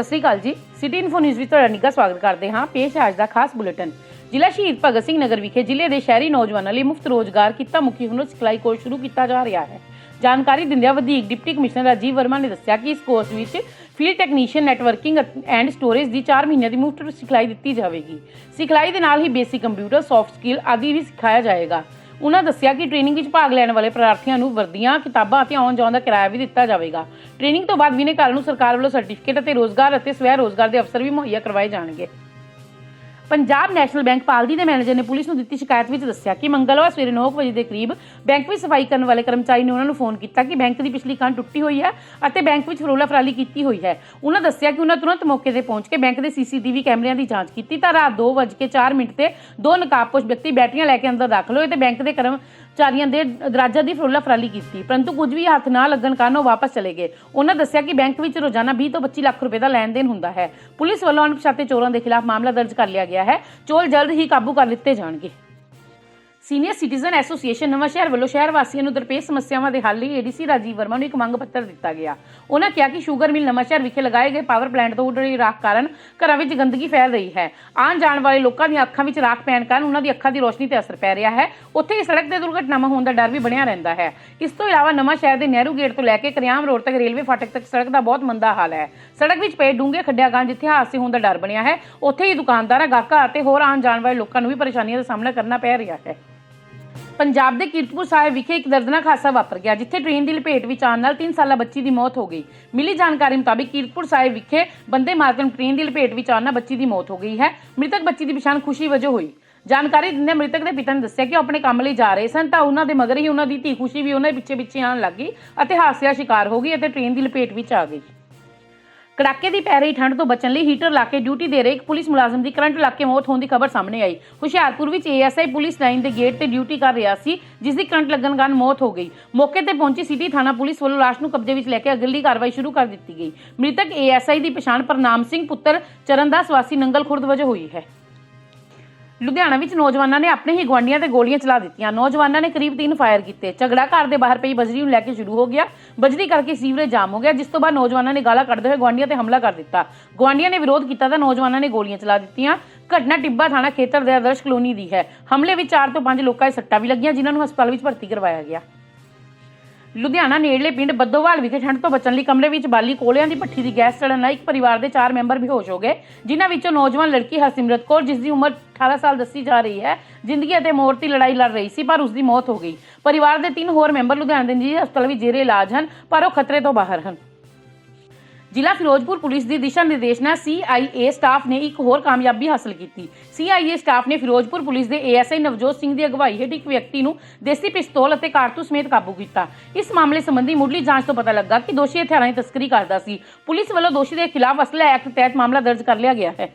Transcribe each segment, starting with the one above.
ਸਤਿ ਸ੍ਰੀ ਅਕਾਲ ਜੀ। City info news ਵਿੱਚ ਤੁਹਾਡਾ ਨਿੱਘਾ ਸਵਾਗਤ ਕਰਦੇ ਹਾਂ। ਪੇਸ਼ ਹੈ ਅੱਜ ਦਾ ਖਾਸ ਬੁਲੇਟਿਨ। ਜ਼ਿਲ੍ਹਾ ਸ਼ਹੀਦ ਭਗਤ ਸਿੰਘ ਨਗਰ ਵਿਖੇ ਜ਼ਿਲ੍ਹੇ ਦੇ ਸ਼ਹਿਰੀ ਨੌਜਵਾਨਾਂ ਲਈ ਮੁਫਤ ਰੋਜ਼ਗਾਰ ਕਿੱਤਾ ਮੁਖੀ ਹੁਨਰ ਸਿਖਲਾਈ ਕੋਰਸ ਸ਼ੁਰੂ ਕੀਤਾ ਜਾ ਰਿਹਾ ਹੈ। ਜਾਣਕਾਰੀ ਦਿੰਦਿਆਂ ਵਧੇਕ ਡਿਪਟੀ ਕਮਿਸ਼ਨਰ ਰਾਜੀਵ ਵਰਮਾ ਨੇ ਦੱਸਿਆ ਕਿ ਇਸ ਕੋਰਸ ਵਿੱਚ field technician networking and storage ਦੀ 4 ਮਹੀਨਿਆਂ ਦੀ ਮੁਫਤ ਸਿਖਲਾਈ ਦਿੱਤੀ ਜਾਵੇਗੀ। ਸਿਖਲਾਈ ਦੇ ਨਾਲ ਹੀ ਬੇਸਿਕ ਕੰਪਿਊਟਰ ਸੌਫਟ ਸਕਿੱਲ ਆਦਿ ਵੀ ਸਿਖਾਇਆ ਜਾਏਗਾ। ਉਹਨਾਂ ਦੱਸਿਆ ਕਿ ਟ੍ਰੇਨਿੰਗ ਵਿੱਚ ਭਾਗ ਲੈਣ ਵਾਲੇ ਪ੍ਰਾਰਥੀਆਂ ਨੂੰ ਵਰਦੀਆਂ, ਕਿਤਾਬਾਂ ਅਤੇ ਆਉਣ ਜਾਣ ਦਾ ਕਿਰਾਇਆ ਵੀ ਦਿੱਤਾ ਜਾਵੇਗਾ। ਟ੍ਰੇਨਿੰਗ ਤੋਂ ਬਾਅਦ ਵਿਨੇਕਾਰਾਂ ਨੂੰ ਸਰਕਾਰ ਵੱਲੋਂ ਸਰਟੀਫਿਕੇਟ ਅਤੇ ਰੋਜ਼ਗਾਰ ਅਤੇ ਸਵੈ ਰੋਜ਼ਗਾਰ ਦੇ ਅਵਸਰ ਵੀ ਮੁਹੱਈਆ ਕਰਵਾਏ ਜਾਣਗੇ। ਪੰਜਾਬ ਨੈਸ਼ਨਲ ਬੈਂਕ ਪਾਲਦੀ ਦੇ ਮੈਨੇਜਰ ਨੇ ਪੁਲਿਸ ਨੂੰ ਦਿੱਤੀ ਸ਼ਿਕਾਇਤ ਵਿੱਚ ਦੱਸਿਆ ਕਿ ਮੰਗਲਵਾਰ ਸਵੇਰੇ 9 ਵਜੇ ਦੇ ਕਰੀਬ ਬੈਂਕ ਵਿੱਚ ਸਫ਼ਾਈ ਕਰਨ ਵਾਲੇ ਕਰਮਚਾਰੀ ਨੇ ਉਹਨਾਂ ਨੂੰ ਫੋਨ ਕੀਤਾ ਕਿ ਬੈਂਕ ਦੀ ਪਿਛਲੀ ਕੰਧ ਟੁੱਟੀ ਹੋਈ ਹੈ ਅਤੇ ਬੈਂਕ ਵਿੱਚ ਫਰੋਲਾ ਫਰਾਲੀ ਕੀਤੀ ਹੋਈ ਹੈ। ਉਹਨਾਂ ਦੱਸਿਆ ਕਿ ਉਹਨਾਂ ਤੁਰੰਤ ਮੌਕੇ ਤੇ ਪਹੁੰਚ ਕੇ ਬੈਂਕ ਦੇ ਸੀਸੀਟੀਵੀ ਕੈਮਰਿਆਂ ਦੀ ਜਾਂਚ ਕੀਤੀ। ਤਾਂ ਰਾਤ 2:04 ਮਿੰਟ ਤੇ ਦੋ ਨਕਾਬਪੋਸ਼ ਵਿਅਕਤੀ ਬੈਟਰੀਆਂ ਲੈ ਕੇ ਅੰਦਰ ਦਾਖਲ ਹੋਏ ਤੇ ਬੈਂਕ ਦੇ ਕਰਮ ਕਰਮਚਾਰੀਆਂ ਦੇ ਦਰਾਜਾ ਦੀ ਫਰੋਲਾ ਫਰਾਲੀ ਕੀਤੀ। ਪਰੰਤੂ ਕੁਝ ਵੀ ਹੱਥ ਨਾ ਲੱਗਣ ਕਾਰਨ ਉਹ ਵਾਪਸ ਚਲੇ ਗਏ। ਉਹਨਾਂ ਦੱਸਿਆ ਕਿ ਬੈਂਕ ਵਿੱਚ ਰੋਜ਼ਾਨਾ 20 ਤੋਂ 25 ਲੱਖ ਰੁਪਏ ਦਾ ਲੈਣ ਦੇਣ ਹੁੰਦਾ ਹੈ। ਪੁਲਿਸ ਵੱਲੋਂ ਅਣਪਛਾਤੇ ਚੋਰਾਂ ਦੇ ਖਿਲਾਫ ਮਾਮਲਾ ਦਰਜ ਕਰ ਲਿਆ ਗਿਆ ਹੈ। ਚੋਰ ਜਲਦ ਹੀ ਕਾਬੂ ਕਰ ਲਿੱਤੇ ਜਾਣਗੇ। ਸੀਨੀਅਰ ਸਿਟੀਜ਼ਨ ਐਸੋਸੀਏਸ਼ਨ ਨਵਾਂ ਸ਼ਹਿਰ ਵੱਲੋਂ ਸ਼ਹਿਰ ਵਾਸੀਆਂ ਨੂੰ ਦਰਪੇਸ਼ ਸਮੱਸਿਆਵਾਂ ਦੇ ਹੱਲ ਲਈ ਏਡੀਸੀ ਰਾਜੀਵ ਵਰਮਾ ਨੂੰ ਇੱਕ ਮੰਗ ਪੱਤਰ ਦਿੱਤਾ ਗਿਆ। ਉਹਨਾਂ ਕਿਹਾ ਕਿ ਸ਼ੂਗਰ ਮਿਲ ਨਵਾਂ ਸ਼ਹਿਰ ਵਿਖੇ ਲਗਾਏ ਗਏ ਪਾਵਰ ਪਲਾਂਟ ਤੋਂ ਉੱਡ ਰਹੀ ਰਾਖ ਕਾਰਨ ਘਰਾਂ ਵਿੱਚ ਗੰਦਗੀ ਫੈਲ ਰਹੀ ਹੈ। ਆਉਣ ਜਾਣ ਵਾਲੇ ਲੋਕਾਂ ਦੀਆਂ ਅੱਖਾਂ ਵਿੱਚ ਰਾਖ ਪੈਣ ਕਾਰਨ ਉਹਨਾਂ ਦੀ ਅੱਖਾਂ ਦੀ ਰੋਸ਼ਨੀ ਤੇ ਅਸਰ ਪੈ ਰਿਹਾ ਹੈ। ਉੱਥੇ ਹੀ ਸੜਕ ਤੇ ਦੁਰਘਟਨਾਵਾਂ ਹੋਣ ਦਾ ਡਰ ਵੀ ਬਣਿਆ ਰਹਿੰਦਾ ਹੈ। ਇਸ ਤੋਂ ਇਲਾਵਾ ਨਵਾਂ ਸ਼ਹਿਰ ਦੇ ਨਹਿਰੂ ਗੇਟ ਤੋਂ ਲੈ ਕੇ ਕਰਿਆਮ ਰੋਡ ਤੱਕ ਰੇਲਵੇ ਫਾਟਕ ਤੱਕ ਸੜਕ ਦਾ ਬਹੁਤ ਮੰਦਾ ਹਾਲ ਹੈ। ਸੜਕ ਵਿੱਚ ਪਏ ਡੂੰਘੇ ਖੱਡਿਆਂ ਕਾਰਨ ਜਿੱਥੇ ਹਾਦਸੇ ਹੋਣ ਦਾ ਡਰ ਬਣਿਆ ਹੈ, ਉੱਥੇ ਹੀ ਦੁਕਾਨਦਾਰਾਂ, ਗਾਹਕਾਂ ਅਤੇ ਹੋਰ ਆਉਣ ਜਾਣ ਵਾਲੇ ਲੋਕਾਂ ਨੂੰ ਵੀ ਪਰੇਸ਼ਾਨੀਆਂ ਦਾ ਸਾਹਮਣਾ ਕਰਨਾ ਪੈ ਰਿਹਾ ਹੈ। ਪੰਜਾਬ ਦੇ ਕੀਰਤਪੁਰ ਸਾਹਿਬ ਵਿਖੇ ਇੱਕ ਦਰਦਨਾਕ ਹਾਦਸਾ ਵਾਪਰ ਗਿਆ, ਜਿੱਥੇ ਟ੍ਰੇਨ ਦੀ ਲਪੇਟ ਵਿੱਚ ਆਉਣ ਨਾਲ 3 ਸਾਲਾ ਬੱਚੀ ਦੀ ਮੌਤ ਹੋ ਗਈ। ਮਿਲੀ ਜਾਣਕਾਰੀ ਮੁਤਾਬਿਕ ਕੀਰਤਪੁਰ ਸਾਹਿਬ ਵਿਖੇ ਬੰਦੇ ਮਾਤਰਮ ਟ੍ਰੇਨ ਦੀ ਲਪੇਟ ਵਿੱਚ ਆਉਣ ਨਾਲ ਬੱਚੀ ਦੀ ਮੌਤ ਹੋ ਗਈ ਹੈ। ਮ੍ਰਿਤਕ ਬੱਚੀ ਦੀ ਪਛਾਣ ਖੁਸ਼ੀ ਵਜੋਂ ਹੋਈ। ਜਾਣਕਾਰੀ ਦਿੰਦੇ ਮ੍ਰਿਤਕ ਦੇ ਪਿਤਾ ਨੇ ਦੱਸਿਆ ਕਿ ਉਹ ਆਪਣੇ ਕੰਮ ਲਈ ਜਾ ਰਹੇ ਸਨ, ਤਾਂ ਉਹਨਾਂ ਦੇ ਮਗਰ ਹੀ ਉਹਨਾਂ ਦੀ ਧੀ ਖੁਸ਼ੀ ਵੀ ਉਹਨਾਂ ਦੇ ਪਿੱਛੇ ਪਿੱਛੇ ਆਉਣ ਲੱਗੀ ਅਤੇ ਹਾਦਸੇ ਦਾ ਸ਼ਿਕਾਰ ਹੋ ਗਈ ਅਤੇ ਟ੍ਰੇਨ ਦੀ ਲਪੇਟ ਵਿੱਚ ਆ ਗਈ। ਕੜਾਕੇ ਦੀ ਪੈ ਰਹੀ ਠੰਡ ਤੋਂ ਬਚਣ ਲਈ ਹੀਟਰ ਲਾ ਕੇ ਡਿਊਟੀ ਦੇ ਰਹੇ ਇੱਕ ਪੁਲਿਸ ਮੁਲਾਜ਼ਮ ਦੀ ਕਰੰਟ ਲੱਗ ਕੇ ਮੌਤ ਹੋਣ ਦੀ ਖਬਰ ਸਾਹਮਣੇ ਆਈ। ਹੁਸ਼ਿਆਰਪੁਰ ਵਿੱਚ ਏਐਸਆਈ ਪੁਲਿਸ ਲਾਈਨ ਦੇ ਗੇਟ ਤੇ ਡਿਊਟੀ ਕਰ ਰਿਹਾ ਸੀ, ਜਿਸ ਦੀ ਕਰੰਟ ਲੱਗਣ ਕਾਰਨ ਮੌਤ ਹੋ ਗਈ। ਮੌਕੇ ਤੇ ਪਹੁੰਚੀ ਸਿਟੀ ਥਾਣਾ ਪੁਲਿਸ ਵੱਲੋਂ ਲਾਸ਼ ਨੂੰ ਕਬਜ਼ੇ ਵਿੱਚ ਲੈ ਕੇ ਅਗਲੀ ਕਾਰਵਾਈ ਸ਼ੁਰੂ ਕਰ ਦਿੱਤੀ ਗਈ। ਮ੍ਰਿਤਕ ਏਐਸਆਈ ਦੀ ਪਛਾਣ ਪ੍ਰਨਾਮ ਸਿੰਘ ਪੁੱਤਰ ਚਰਨਦਾਸ ਵਾਸੀ ਨੰਗਲ ਖੁਰਦ ਵਜੋਂ ਹੋਈ ਹੈ। ਲੁਧਿਆਣਾ ਵਿੱਚ ਨੌਜਵਾਨਾਂ ਨੇ ਆਪਣੇ ਹੀ ਗਵਾਂਡੀਆਂ ਤੇ ਗੋਲੀਆਂ ਚਲਾ ਦਿੱਤੀਆਂ। ਨੌਜਵਾਨਾਂ ਨੇ ਕਰੀਬ 3 ਫਾਇਰ ਕੀਤੇ। ਝਗੜਾ ਘਰ ਦੇ ਬਾਹਰ ਪਈ ਬਜਰੀ ਨੂੰ ਲੈ ਕੇ ਸ਼ੁਰੂ ਹੋ ਗਿਆ। ਬਜਰੀ ਕਰਕੇ ਸੀਵਰੇਜ ਜਾਮ ਹੋ ਗਿਆ। ਜਿਸ ਤੋਂ ਬਾਅਦ ਨੌਜਵਾਨਾਂ ਨੇ ਗਾਲਾਂ ਕੱਢਦੇ ਹੋਏ ਗਵਾਂਡੀਆਂ ਤੇ ਹਮਲਾ ਕਰ ਦਿੱਤਾ। ਗਵਾਂਡੀਆਂ ਨੇ ਵਿਰੋਧ ਕੀਤਾ ਤਾਂ ਨੌਜਵਾਨਾਂ ਨੇ ਗੋਲੀਆਂ ਚਲਾ ਦਿੱਤੀਆਂ। ਘਟਨਾ ਟਿੱਬਾ ਥਾਣਾ ਖੇਤਰ ਦੇ ਆਦਰਸ਼ ਕਲੋਨੀ ਦੀ ਹੈ। ਹਮਲੇ ਵਿੱਚ 4 ਤੋਂ 5 ਲੋਕਾਂ ਦੇ ਸੱਟਾਂ ਵੀ ਲੱਗੀਆਂ, ਜਿਨ੍ਹਾਂ ਨੂੰ ਹਸਪਤਾਲ ਵਿੱਚ ਭਰਤੀ ਕਰਵਾਇਆ ਗਿਆ। ਲੁਧਿਆਣਾ ਨੇੜਲੇ ਪਿੰਡ ਬੱਦੋਵਾਲ ਵਿਖੇ ਠੰਡ ਤੋਂ ਬਚਣ ਲਈ ਕਮਰੇ ਵਿੱਚ ਬਾਲੀ ਕੋਲਿਆਂ ਦੀ ਭੱਠੀ ਦੀ ਗੈਸ ਚੜਨ ਨਾਲ ਇੱਕ ਪਰਿਵਾਰ ਦੇ 4 ਮੈਂਬਰ ਬੇਹੋਸ਼ ਹੋ ਗਏ, ਜਿਨ੍ਹਾਂ ਵਿੱਚੋਂ ਨੌਜਵਾਨ ਲੜਕੀ ਹਰਸਿਮਰਤ ਕੌਰ, ਜਿਸ ਦੀ ਉਮਰ 18 ਸਾਲ ਦੱਸੀ ਜਾ ਰਹੀ ਹੈ, ਜ਼ਿੰਦਗੀ ਅਤੇ ਮੌਤ ਦੀ ਲੜਾਈ ਲੜ ਰਹੀ ਸੀ, ਪਰ ਉਸ ਦੀ ਮੌਤ ਹੋ ਗਈ। ਪਰਿਵਾਰ ਦੇ ਤਿੰਨ ਹੋਰ ਮੈਂਬਰ ਲੁਧਿਆਣਾ ਦੇ ਨਿੱਜੀ ਹਸਪਤਾਲ ਵਿੱਚ ਜੇਰੇ ਇਲਾਜ ਹਨ, ਪਰ ਉਹ ਖਤਰੇ ਤੋਂ ਬਾਹਰ ਹਨ। ਜ਼ਿਲ੍ਹਾ ਫਿਰੋਜ਼ਪੁਰ ਪੁਲਿਸ ਦੀ ਦਿਸ਼ਾ ਨਿਰਦੇਸ਼ ਨਾਲ ਸੀਆਈਏ ਸਟਾਫ ਨੇ ਇੱਕ ਹੋਰ ਕਾਮਯਾਬੀ ਹਾਸਲ ਕੀਤੀ। ਸੀਆਈਏ ਸਟਾਫ ਨੇ ਫਿਰੋਜ਼ਪੁਰ ਪੁਲਿਸ ਦੇ ਏਐਸਆਈ ਨਵਜੋਤ ਸਿੰਘ ਦੀ ਅਗਵਾਈ ਹੇਠ ਇੱਕ ਵਿਅਕਤੀ ਨੂੰ ਦੇਸੀ ਪਿਸਤੌਲ ਅਤੇ ਕਾਰਤੂਸ ਸਮੇਤ ਕਾਬੂ ਕੀਤਾ। ਇਸ ਮਾਮਲੇ ਸੰਬੰਧੀ ਮੁੱਢਲੀ ਜਾਂਚ ਤੋਂ ਪਤਾ ਲੱਗਾ ਕਿ ਦੋਸ਼ੀ ਹਥਿਆਰਾਂ ਦੀ ਤਸਕਰੀ ਕਰਦਾ ਸੀ। ਪੁਲਿਸ ਵੱਲੋਂ ਦੋਸ਼ੀ ਦੇ ਖਿਲਾਫ ਅਸਲਾ ਐਕਟ ਤਹਿਤ ਮਾਮਲਾ ਦਰਜ ਕਰ ਲਿਆ ਗਿਆ ਹੈ।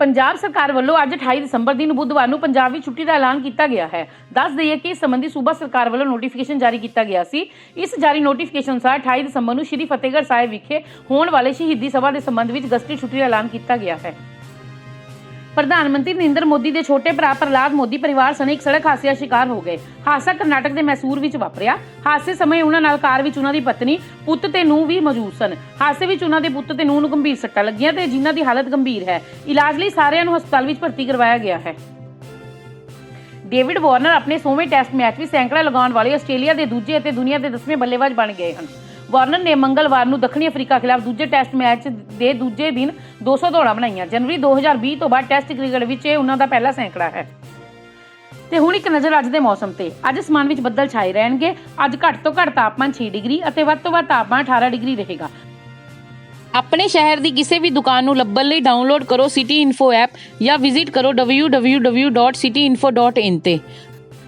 ਪੰਜਾਬ ਸਰਕਾਰ ਵੱਲੋਂ ਅੱਜ 28 ਦਸੰਬਰ ਦਿਨ ਬੁੱਧਵਾਰ ਨੂੰ ਪੰਜਾਬ ਵਿੱਚ ਛੁੱਟੀ ਦਾ ਐਲਾਨ ਕੀਤਾ ਗਿਆ ਹੈ। ਦੱਸ ਦਈਏ ਕਿ ਇਸ ਸੰਬੰਧੀ ਸੂਬਾ ਸਰਕਾਰ ਵੱਲੋਂ ਨੋਟੀਫਿਕੇਸ਼ਨ ਜਾਰੀ ਕੀਤਾ ਗਿਆ ਸੀ। ਇਸ ਜਾਰੀ ਨੋਟੀਫਿਕੇਸ਼ਨ ਅਨੁਸਾਰ 28 ਦਸੰਬਰ ਨੂੰ ਸ਼੍ਰੀ ਫਤਿਹਗੜ੍ਹ ਸਾਹਿਬ ਵਿਖੇ ਹੋਣ ਵਾਲੇ ਸ਼ਹੀਦੀ ਸਭਾ ਦੇ ਸੰਬੰਧ ਵਿੱਚ ਗਸਤੀ ਛੁੱਟੀ ਦਾ ਐਲਾਨ ਕੀਤਾ ਗਿਆ ਹੈ। ਪ੍ਰਧਾਨ ਮੰਤਰੀ ਨਰਿੰਦਰ ਮੋਦੀ ਦੇ ਛੋਟੇ ਭਰਾ ਪ੍ਰਲਾਦ ਮੋਦੀ ਪਰਿਵਾਰ ਸਣੇ ਇੱਕ ਸੜਕ ਹਾਦਸੇ ਦਾ ਸ਼ਿਕਾਰ ਹੋ ਗਏ। ਹਾਦਸਾ ਕਰਨਾਟਕ ਦੇ ਮੈਸੂਰ ਵਿੱਚ ਵਾਪਰਿਆ। ਹਾਦਸੇ ਸਮੇਂ ਉਹਨਾਂ ਨਾਲ ਕਾਰ ਵਿੱਚ ਉਹਨਾਂ ਦੀ ਪਤਨੀ, ਪੁੱਤ ਤੇ ਨੂੰਹ ਵੀ ਮੌਜੂਦ ਸਨ। ਹਾਦਸੇ ਵਿੱਚ ਉਹਨਾਂ ਦੇ ਪੁੱਤ ਤੇ ਨੂੰਹ ਨੂੰ ਗੰਭੀਰ ਸੱਟਾਂ ਲੱਗੀਆਂ ਤੇ ਜਿਨ੍ਹਾਂ ਦੀ ਹਾਲਤ ਗੰਭੀਰ ਹੈ। ਇਲਾਜ ਲਈ ਸਾਰਿਆਂ ਨੂੰ ਹਸਪਤਾਲ ਵਿੱਚ ਭਰਤੀ ਕਰਵਾਇਆ ਗਿਆ ਹੈ। ਡੇਵਿਡ ਵਾਰਨਰ ਆਪਣੇ 100ਵੇਂ ਟੈਸਟ ਮੈਚ ਵਿੱਚ ਸੈਂਕੜਾ ਲਗਾਉਣ ਵਾਲੇ ਆਸਟ੍ਰੇਲੀਆ ਦੇ ਦੂਜੇ ਅਤੇ ਦੁਨੀਆ ਦੇ 10ਵੇਂ ਬੱਲੇਬਾਜ਼ ਬਣ ਗਏ ਹਨ। ਵਾਰਨਰ ਨੇ ਮੰਗਲਵਾਰ ਨੂੰ ਦੱਖਣੀ ਅਫਰੀਕਾ ਖਿਲਾਫ ਦੂਜੇ ਟੈਸਟ ਮੈਚ ਦੇ ਦੂਜੇ ਦਿਨ 200 ਦੌੜਾਂ ਬਣਾਈਆਂ। ਜਨਵਰੀ 2020 ਤੋਂ ਬਾਅਦ ਟੈਸਟ ਕ੍ਰਿਕਟ ਵਿੱਚ ਇਹ ਉਹਨਾਂ ਦਾ ਪਹਿਲਾ ਸੈਂਕੜਾ ਹੈ। ਤੇ ਹੁਣ ਇੱਕ ਨਜ਼ਰ ਅੱਜ ਦੇ ਮੌਸਮ ਤੇ। ਅੱਜ ਅਸਮਾਨ ਵਿੱਚ ਬੱਦਲ ਛਾਏ ਰਹਿਣਗੇ। ਅੱਜ ਘੱਟ ਤੋਂ ਘੱਟ ਤਾਪਮਾਨ 6 ਡਿਗਰੀ ਅਤੇ ਵੱਧ ਤੋਂ ਵੱਧ ਤਾਪਮਾਨ 18 ਡਿਗਰੀ ਰਹੇਗਾ। ਆਪਣੇ ਸ਼ਹਿਰ ਦੀ ਕਿਸੇ ਵੀ ਦੁਕਾਨ ਨੂੰ ਲੱਭਣ ਲਈ ਡਾਊਨਲੋਡ ਕਰੋ ਸਿਟੀ ਇਨਫੋ ਐਪ ਜਾਂ ਵਿਜ਼ਿਟ ਕਰੋ www.cityinfo.in ਤੇ।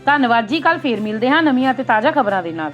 ਧੰਨਵਾਦ ਜੀ। ਕੱਲ ਫੇਰ ਮਿਲਦੇ ਹਾਂ ਨਵੀਆਂ ਤੇ ਤਾਜ਼ਾ ਖਬਰਾਂ ਦੇ ਨਾਲ।